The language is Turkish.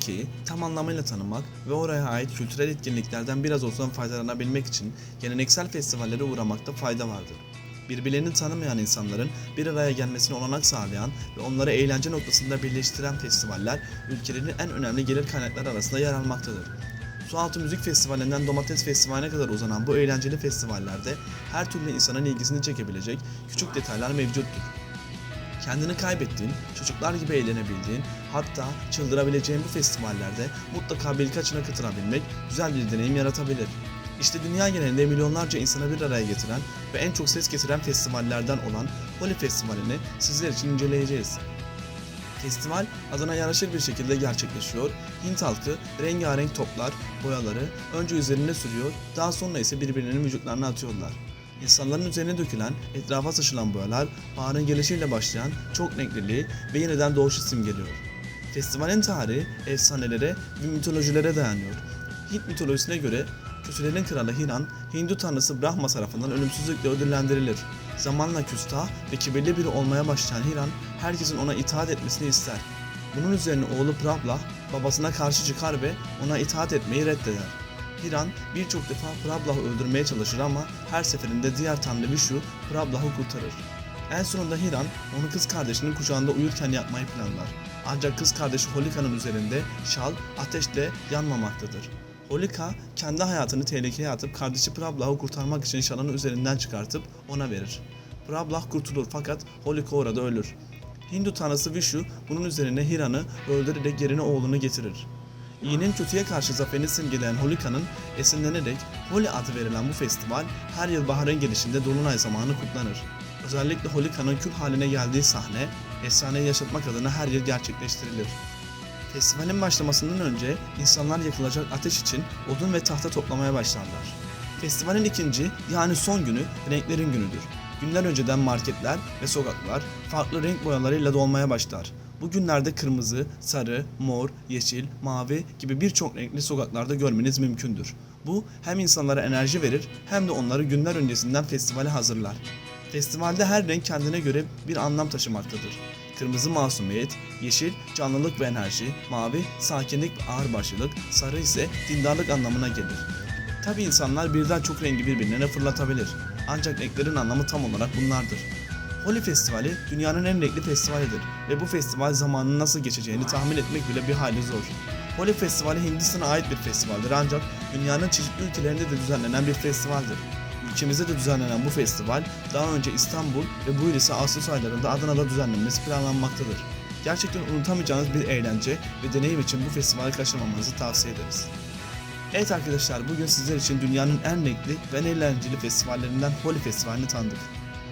ülkeyi tam anlamıyla tanımak ve oraya ait kültürel etkinliklerden biraz olsun faydalanabilmek için geleneksel festivallere uğramakta fayda vardır. Birbirlerini tanımayan insanların bir araya gelmesine olanak sağlayan ve onları eğlence noktasında birleştiren festivaller ülkelerin en önemli gelir kaynakları arasında yer almaktadır. Sualtı Müzik Festivali'nden Domates Festivali'ne kadar uzanan bu eğlenceli festivallerde her türlü insanın ilgisini çekebilecek küçük detaylar mevcuttur. Kendini kaybettiğin, çocuklar gibi eğlenebildiğin, hatta çıldırabileceğin bu festivallerde mutlaka birkaçına katılabilmek güzel bir deneyim yaratabilir. İşte dünya genelinde milyonlarca insanı bir araya getiren ve en çok ses getiren festivallerden olan Holi Festivali'ni sizler için inceleyeceğiz. Festival adına yaraşır bir şekilde gerçekleşiyor. Hint halkı rengarenk toplar, boyaları önce üzerine sürüyor, daha sonra ise birbirlerinin vücutlarına atıyorlar. İnsanların üzerine dökülen, etrafa saçılan boyalar, baharın gelişiyle başlayan çok renkliliği ve yeniden doğuşu simgeliyor. Festivalin tarihi efsanelere ve mitolojilere dayanıyor. Hint mitolojisine göre kötülerin kralı Hiran, Hindu tanrısı Brahma tarafından ölümsüzlükle ödüllendirilir. Zamanla küstah ve kibirli biri olmaya başlayan Hiran, herkesin ona itaat etmesini ister. Bunun üzerine oğlu Prablah babasına karşı çıkar ve ona itaat etmeyi reddeder. Hiran birçok defa Prablah'ı öldürmeye çalışır ama her seferinde diğer tanrı Vishu Prablah'ı kurtarır. En sonunda Hiran onu kız kardeşinin kucağında uyurken yapmayı planlar. Ancak kız kardeşi Holika'nın üzerinde şal ateşle yanmamaktadır. Holika kendi hayatını tehlikeye atıp kardeşi Prablah'ı kurtarmak için şalını üzerinden çıkartıp ona verir. Prablah kurtulur fakat Holika orada ölür. Hindu tanrısı Vishu bunun üzerine Hiran'ı öldürerek yerine oğlunu getirir. İyinin kötüye karşı zaferini simgeleyen Holika'nın esinlenerek Holi adı verilen bu festival her yıl baharın gelişinde Dolunay zamanı kutlanır. Özellikle Holika'nın kül haline geldiği sahne, efsaneyi yaşatmak adına her yıl gerçekleştirilir. Festivalin başlamasından önce insanlar yakılacak ateş için odun ve tahta toplamaya başlarlar. Festivalin ikinci yani son günü renklerin günüdür. Günler önceden marketler ve sokaklar farklı renk boyalarıyla dolmaya başlar. Bu günlerde kırmızı, sarı, mor, yeşil, mavi gibi birçok renkli sokaklarda görmeniz mümkündür. Bu hem insanlara enerji verir hem de onları günler öncesinden festivale hazırlar. Festivalde her renk kendine göre bir anlam taşımaktadır. Kırmızı masumiyet, yeşil canlılık ve enerji, mavi sakinlik ve ağırbaşlılık, sarı ise dindarlık anlamına gelir. Tabi insanlar birden çok rengi birbirine fırlatabilir. Ancak renklerin anlamı tam olarak bunlardır. Holi Festivali dünyanın en renkli festivalidir ve bu festival zamanın nasıl geçeceğini tahmin etmek bile bir hayli zor. Holi Festivali Hindistan'a ait bir festivaldir ancak dünyanın çeşitli ülkelerinde de düzenlenen bir festivaldir. Ülkemizde de düzenlenen bu festival daha önce İstanbul ve bu yıl ise Ağustos aylarında Adana'da düzenlenmesi planlanmaktadır. Gerçekten unutamayacağınız bir eğlence ve deneyim için bu festivali kaçırmamanızı tavsiye ederiz. Evet arkadaşlar bugün sizler için dünyanın en renkli ve en eğlenceli festivallerinden Holi Festivali'ni tanıdık.